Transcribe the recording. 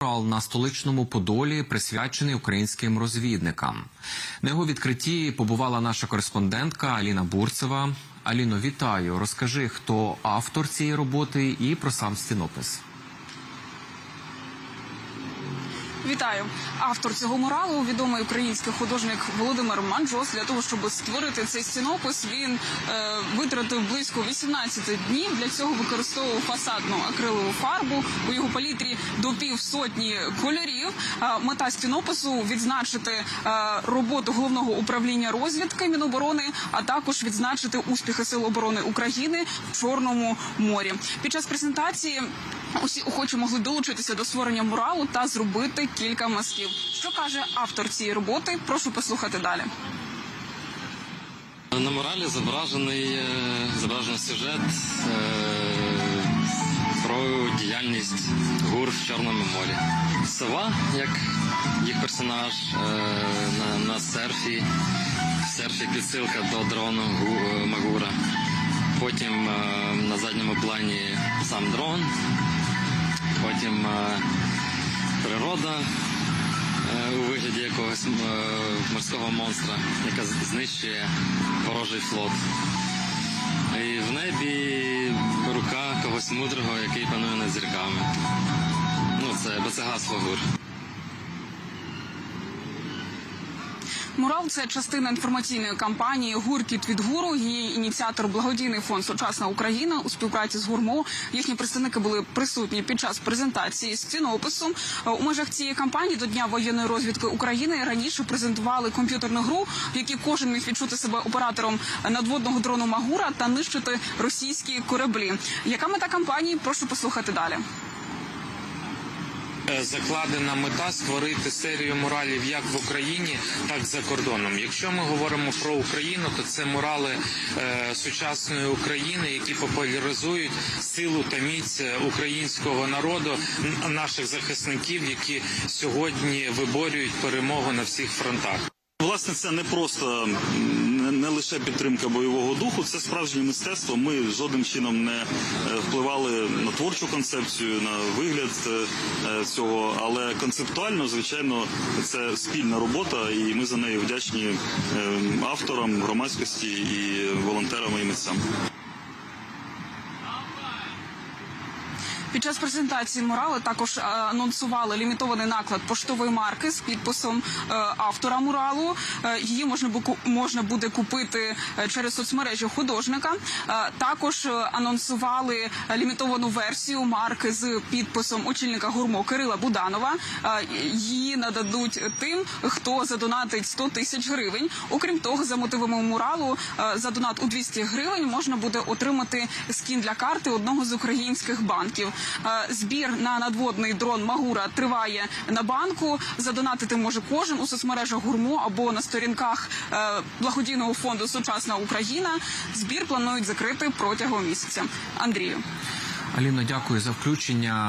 На столичному Подолі присвячений українським розвідникам. На його відкритті побувала наша кореспондентка Аліна Бурцева. Аліно, вітаю. Розкажи, хто автор цієї роботи і про сам стінопис. Вітаю! Автор цього муралу, відомий український художник Володимир Манджос. Для того щоб створити цей стінопис, він е, витратив близько 18 днів. Для цього використовував фасадну акрилову фарбу у його палітрі до півсотні кольорів. Е, мета стінопису відзначити е, роботу головного управління розвідки Міноборони, а також відзначити успіхи Сил оборони України в Чорному морі. Під час презентації усі охочі могли долучитися до створення муралу та зробити кілька мазків. Що каже автор цієї роботи? Прошу послухати далі. На моралі зображений е, зображений сюжет е, про діяльність гур в Чорному морі. Сова, як їх персонаж е, на, на серфі, серфі підсилка до дрону Гу- Магура. Потім на задньому плані сам дрон, потім природа е, у вигляді якогось е, морського монстра, яка знищує ворожий флот. І в небі рука когось мудрого, який панує над зірками. Ну, це, бо це гасло гур. Мурал це частина інформаційної кампанії Гуркіт від гуру. Її ініціатор благодійний фонд Сучасна Україна у співпраці з гурмо. Їхні представники були присутні під час презентації стінопису. У межах цієї кампанії до дня воєнної розвідки України раніше презентували комп'ютерну гру, в якій кожен міг відчути себе оператором надводного дрону Магура та нищити російські кораблі. Яка мета кампанії? Прошу послухати далі. Е, закладена мета створити серію муралів як в Україні, так і за кордоном. Якщо ми говоримо про Україну, то це мурали е, сучасної України, які популяризують силу та міць українського народу, наших захисників, які сьогодні виборюють перемогу на всіх фронтах. Власне, це не просто не, лише підтримка бойового духу, це справжнє мистецтво. Ми жодним чином не е, впливали на творчу концепцію, на вигляд е, е, цього, але концептуально, звичайно, це спільна робота, і ми за неї вдячні авторам, громадськості і волонтерам і митцям. Під час презентації мурали також е, анонсували лімітований наклад поштової марки з підписом е, автора муралу. Е, Її можна можна буде купити через соцмережі художника. Також анонсували лімітовану версію марки з підписом очільника гурмо Кирила Буданова. Її нададуть тим, хто задонатить 100 тисяч гривень. Окрім того, за мотивами муралу за донат у 200 гривень можна буде отримати скін для карти одного з українських банків. Е, Збір на надводний дрон Магура триває на банку. Задонатити може кожен у соцмережах гурмо або на сторінках е, благодійного фонду Сучасна Україна. Збір планують закрити протягом місяця. Андрію. Аліно, дякую за включення.